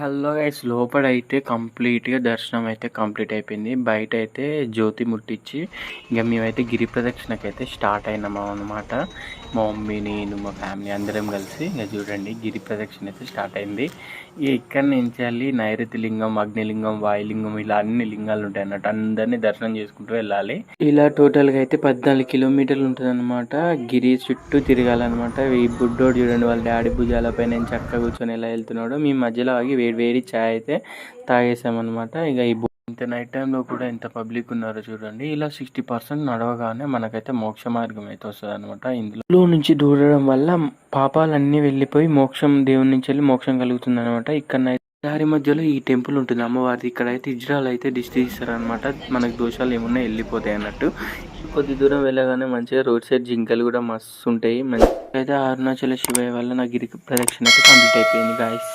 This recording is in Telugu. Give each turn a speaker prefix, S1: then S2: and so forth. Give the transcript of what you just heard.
S1: హలో గైస్ లోపల అయితే కంప్లీట్గా దర్శనం అయితే కంప్లీట్ అయిపోయింది. బయట అయితే జ్యోతి ముట్టించి ఇంకా మేమైతే గిరి ప్రదక్షిణకి అయితే స్టార్ట్ అయినాము అనమాట మా మమ్మీ నేను మా ఫ్యామిలీ అందరం కలిసి ఇంకా చూడండి గిరి ప్రదక్షిణ అయితే స్టార్ట్ అయింది. ఇక ఇక్కడ నుంచి వెళ్ళి నైరుతి లింగం అగ్నిలింగం వాయులింగం ఇలా అన్ని లింగాలు ఉంటాయి అన్నట్టు అందరినీ దర్శనం చేసుకుంటూ వెళ్ళాలి. ఇలా టోటల్గా అయితే పద్నాలుగు కిలోమీటర్లు ఉంటుంది అనమాట గిరి చుట్టూ తిరగాలన్నమాట. ఈ బుడ్డోడు చూడండి వాళ్ళ డాడీ భుజాలపై నేను చక్కగా కూర్చొని ఎలా వెళ్తున్నాడు. మీ మధ్యలో ఆగి వేడి వేడి ఛాయ్ అయితే తాగేసామన్నమాట. ఇక ఈ ఇంత నైట్ టైంలో కూడా ఎంత పబ్లిక్ ఉన్నారో చూడండి. ఇలా సిక్స్టీ పర్సెంట్ నడవగానే మనకైతే మోక్ష మార్గం అయితే వస్తుంది అనమాట ఇందులో నుంచి దూరడం వల్ల పాపాలన్నీ వెళ్ళిపోయి మోక్షం దేవుని నుంచి వెళ్ళి మోక్షం కలుగుతుంది అనమాట ఇక్కడ దారి మధ్యలో ఈ టెంపుల్ ఉంటుంది. అమ్మవారిది. ఇక్కడ అయితే ఇజ్రాల్ అయితే దిష్టి అనమాట మనకు దోషాలు ఏమున్నా వెళ్ళిపోతాయి అన్నట్టు. కొద్ది దూరం వెళ్ళగానే మంచిగా రోడ్ సైడ్ జింకలు కూడా మస్తు ఉంటాయి మంచి అయితే అరుణాచల శివయ్య వల్ల నా గిరి ప్రదక్షిణ అయితే కంప్లీట్ అయిపోయింది గాయస్